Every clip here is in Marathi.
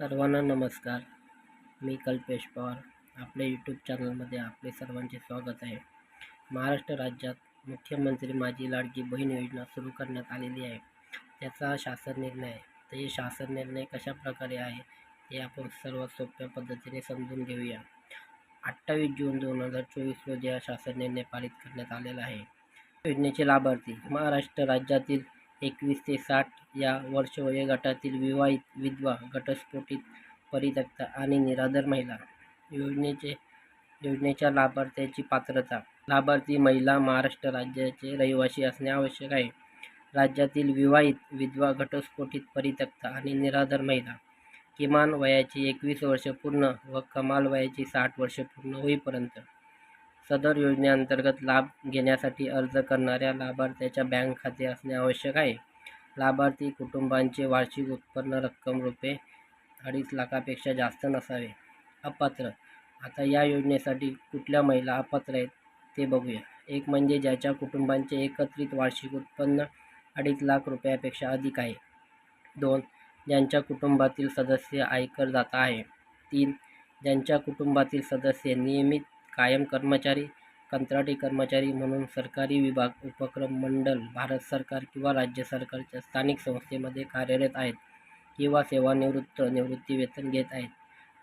सर्वांना नमस्कार. मी कल्पेश पवार. आपल्या यूट्यूब चॅनलमध्ये आपले सर्वांचे स्वागत आहे. महाराष्ट्र राज्यात मुख्यमंत्री माझी लाडकी बहीण योजना सुरू करण्यात आलेली आहे. त्याचा शासन निर्णय आहे. तर हे शासन निर्णय कशा प्रकारे आहे ते आपण सर्वात सोप्या पद्धतीने समजून घेऊया. अठ्ठावीस जून दोन हजार चोवीस रोजी हा शासन निर्णय पारित करण्यात आलेला आहे. योजनेचे लाभार्थी महाराष्ट्र राज्यातील एकवीस ते साठ या वर्ष वयोगटातील विवाहित विधवा घटस्फोटित परित्यक्ता आणि निराधार महिला योजनेचे योजनेच्या लाभार्थ्याची पात्रता. लाभार्थी महिला महाराष्ट्र राज्याचे रहिवासी असणे आवश्यक आहे. राज्यातील विवाहित विधवा घटस्फोटित परित्यक्ता आणि निराधार महिला किमान वयाची एकवीस वर्ष पूर्ण व कमाल वयाची साठ वर्ष पूर्ण होईपर्यंत सदर योजनेअंतर्गत लाभ घेण्यासाठी अर्ज करणाऱ्या लाभार्थ्याच्या बँक खाते असणे आवश्यक आहे. लाभार्थी कुटुंबांचे वार्षिक उत्पन्न रक्कम रुपये अडीच लाखापेक्षा जास्त नसावे. अपात्र. आता या योजनेसाठी कुठल्या महिला अपात्र आहेत ते बघूया. एक म्हणजे ज्याच्या कुटुंबांचे एकत्रित वार्षिक उत्पन्न अडीच लाख रुपयापेक्षा अधिक आहे. दोन. ज्यांच्या कुटुंबातील सदस्य आयकरदाता आहे. तीन. ज्यांच्या कुटुंबातील सदस्य नियमित कायम कर्मचारी कंत्राटी कर्मचारी म्हणून सरकारी विभाग उपक्रम मंडळ भारत सरकार किंवा राज्य सरकारच्या स्थानिक संस्थेमध्ये कार्यरत आहेत किंवा सेवानिवृत्त निवृत्तीवेतन घेत आहेत.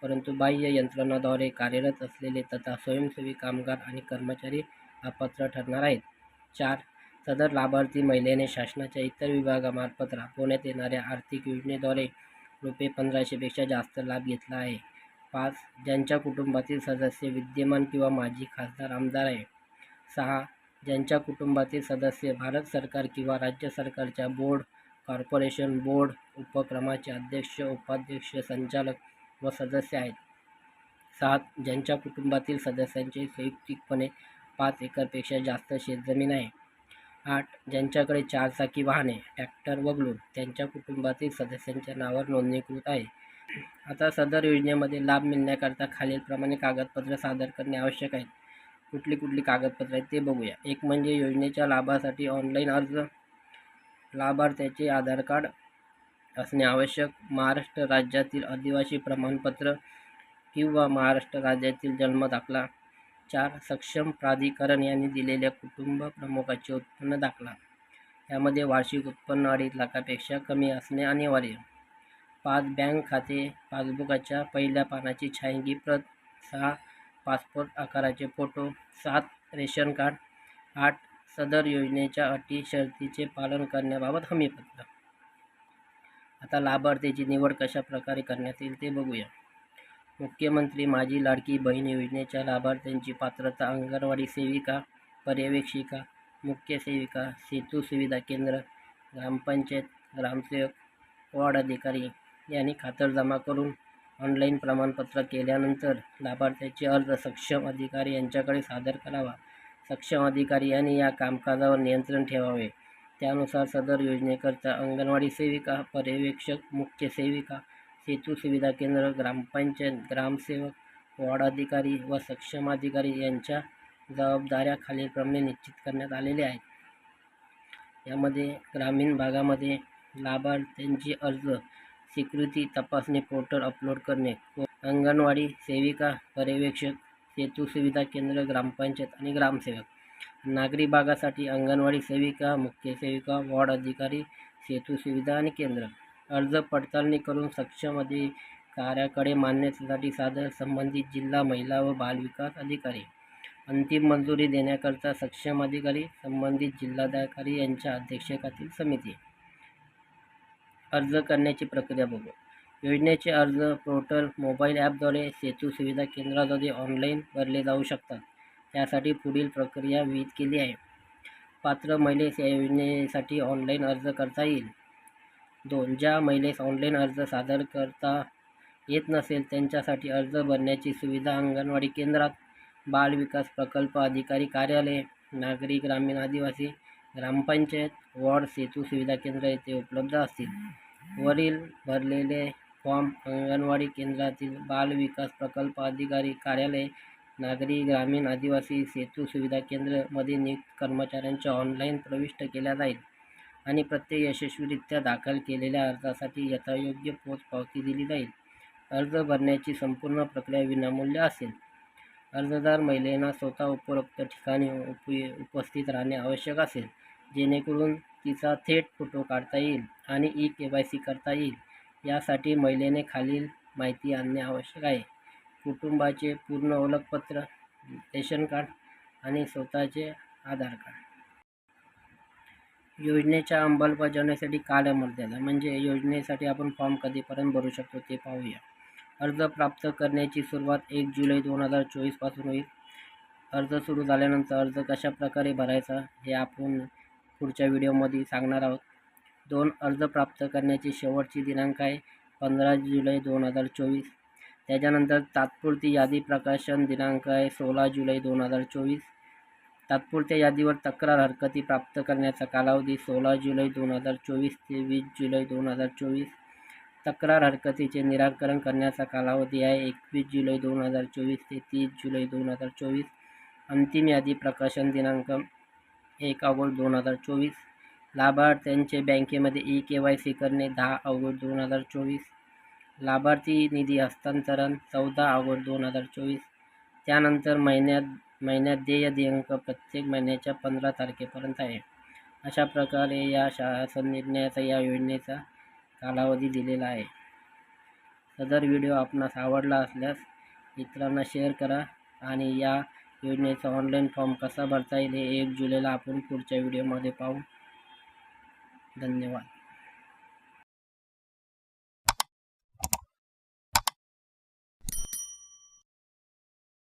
परंतु बाह्य यंत्रणाद्वारे कार्यरत असलेले तथा स्वयंसेवी कामगार आणि कर्मचारी अपात्र ठरणार आहेत. चार सदर लाभार्थी महिलेने शासनाच्या इतर विभागामार्फत राबवण्यात येणाऱ्या आर्थिक योजनेद्वारे रुपये पंधराशेपेक्षा जास्त लाभ घेतला आहे. पाच ज्यांच्या कुटुंबातील सदस्य विद्यमान किंवा माजी खासदार आमदार आहे सहा ज्यांच्या कुटुंबातील सदस्य भारत सरकार किंवा राज्य सरकारच्या बोर्ड कॉर्पोरेशन बोर्ड उपक्रमाचे अध्यक्ष उपाध्यक्ष संचालक व सदस्य आहेत. सात ज्यांच्या कुटुंबातील सदस्यांचे संयुक्तिकपणे पाच एकरपेक्षा जास्त शेतजमीन आहे. आठ ज्यांच्याकडे चारचाकी वाहने ट्रॅक्टर वगळून त्यांच्या कुटुंबातील सदस्यांच्या नावावर नोंदणीकृत आहे. आता सदर योजनेमध्ये लाभ मिळण्याकरता खालीलप्रमाणे कागदपत्र सादर करणे आवश्यक आहे कुठली कुठली कागदपत्रं आहेत ते बघूया. एक म्हणजे योजनेच्या लाभासाठी ऑनलाईन अर्ज लाभार्थ्याचे आधार कार्ड असणे आवश्यक. महाराष्ट्र राज्यातील आदिवासी प्रमाणपत्र किंवा महाराष्ट्र राज्यातील जन्म दाखला चार सक्षम प्राधिकरण यांनी दिलेल्या कुटुंब प्रमुखाचे उत्पन्न दाखला. यामध्ये वार्षिक उत्पन्न अडीच लाखापेक्षा कमी असणे अनिवार्य. पाच बँक खाते पासबुकाच्या पहिल्या पानाची छायांकी प्रत सहा पासपोर्ट आकाराचे फोटो सात रेशन कार्ड आठ सदर योजनेच्या अटी शर्तीचे पालन करण्याबाबत हमीपत्र. आता लाभार्थीची निवड कशा प्रकारे करण्यात येईल ते बघूया. मुख्यमंत्री माझी लाडकी बहीण योजनेच्या लाभार्थ्यांची पात्रता अंगणवाडी सेविका पर्यवेक्षिका मुख्य सेविका सेतू सुविधा केंद्र ग्रामपंचायत ग्रामसेवक वॉर्ड अधिकारी यांनी खातरजमा करून ऑनलाईन प्रमाणपत्र केल्यानंतर लाभार्थ्याचे अर्ज सक्षम अधिकारी यांच्याकडे सादर करावा. सक्षम अधिकारी यांनी या कामकाजावर नियंत्रण ठेवावे. त्यानुसार सदर योजनेकरता अंगणवाडी सेविका पर्यवेक्षक मुख्य सेविका सेतू सुविधा केंद्र ग्रामपंचायत ग्रामसेवक वॉर्ड अधिकारी व सक्षम अधिकारी यांच्या जबाबदाऱ्या खालीलप्रमाणे निश्चित करण्यात आलेल्या आहेत. यामध्ये ग्रामीण भागामध्ये लाभार्थ्यांची अर्ज स्वीकृती तपासणी पोर्टल अपलोड करणे. अंगणवाडी सेविका पर्यवेक्षक सेतू सुविधा केंद्र ग्रामपंचायत आणि ग्रामसेवक. नागरी भागासाठी अंगणवाडी सेविका मुख्य सेविका वॉर्ड अधिकारी सेतू सुविधा आणि केंद्र. अर्ज पडताळणी करून सक्षम अधिकाऱ्याकडे मान्यतेसाठी सादर संबंधित जिल्हा महिला व बालविकास अधिकारी. अंतिम मंजुरी देण्याकरता सक्षम अधिकारी संबंधित जिल्हाधिकारी यांच्या अध्यक्षतेखातील समिती. अर्ज करण्याची प्रक्रिया बघू. योजनेचे अर्ज पोर्टल मोबाईल ॲपद्वारे सेतू सुविधा केंद्राद्वारे ऑनलाईन भरले जाऊ शकतात. त्यासाठी पुढील प्रक्रिया विहित केली आहे. पात्र महिलेस या योजनेसाठी ऑनलाईन अर्ज करता येईल. दोन ज्या महिलेस ऑनलाईन अर्ज सादर करता येत नसेल त्यांच्यासाठी अर्ज भरण्याची सुविधा अंगणवाडी केंद्रात बाल विकास प्रकल्प अधिकारी कार्यालय नागरी ग्रामीण आदिवासी ग्रामपंचायत वॉर्ड सेतू सुविधा केंद्र येथे उपलब्ध असतील. वरील भरलेले फॉर्म अंगणवाडी केंद्रातील बाल विकास प्रकल्प अधिकारी कार्यालय नागरी ग्रामीण आदिवासी सेतू सुविधा केंद्रमध्ये नियुक्त कर्मचाऱ्यांच्या ऑनलाईन प्रविष्ट केल्या जाईल आणि प्रत्येक यशस्वीरित्या दाखल केलेल्या अर्जासाठी यथायोग्य पोचपावती दिली जाईल. अर्ज भरण्याची संपूर्ण प्रक्रिया विनामूल्य असेल. अर्जदार महिलेना स्वतः उपरोक्त ठिकाणी उपये उपस्थित राहणे आवश्यक असेल. जेणेकरून तिचा थेट फोटो काढता येईल आणि ई के वाय सी करता येईल. यासाठी महिलेने खालील माहिती आणणे आवश्यक आहे. कुटुंबाचे पूर्ण ओळखपत्र रेशन कार्ड आणि स्वतःचे आधार कार्ड. योजनेच्या अंमलबजावणीसाठी कालमर्यादा म्हणजे योजनेसाठी आपण फॉर्म कधीपर्यंत भरू शकतो ते पाहूया. अर्ज प्राप्त करण्याची सुरुवात एक जुलै दोन हजार चोवीसपासून होईल. अर्ज सुरू झाल्यानंतर अर्ज कशा प्रकारे भरायचा हे आपण पुढच्या व्हिडिओमध्ये सांगणार आहोत. दोन अर्ज प्राप्त करण्याची शेवटची दिनांक आहे पंधरा जुलै दोन हजार चोवीस. त्याच्यानंतर तात्पुरती यादी प्रकाशन दिनांक आहे सोळा जुलै दोन हजार चोवीस. तात्पुरत्या यादीवर तक्रार हरकती प्राप्त करण्याचा कालावधी सोळा जुलै दोन हजार चोवीस ते वीस जुलै दोन हजार चोवीस. तक्रार हरकतीचे निराकरण करण्याचा कालावधी आहे. एकवीस जुलै दोन हजार चोवीस ते तीस जुलै दोन हजार चोवीस. अंतिम यादी प्रकाशन दिनांक एक ऑगस्ट दोन हजार चोवीस. लाभार्थ्यांचे बँकेमध्ये ई के वाय सी करणे दहा ऑगस्ट दोन हजार चोवीस. लाभार्थी निधी हस्तांतरण चौदा ऑगस्ट दोन हजार चोवीस. त्यानंतर महिन्यात महिन्यात देय दिनांक प्रत्येक महिन्याच्या पंधरा तारखेपर्यंत आहे. अशा प्रकारे या शासन निर्णयाचा या योजनेचा कालावधी दिलेला आहे. सदर व्हिडिओ आपणास आवडला असल्यास इतरांना शेअर करा आणि या योजनेचा ऑनलाईन फॉर्म कसा भरता येईल हे एक जुलैला आपण पुढच्या व्हिडिओमध्ये पाहू. धन्यवाद.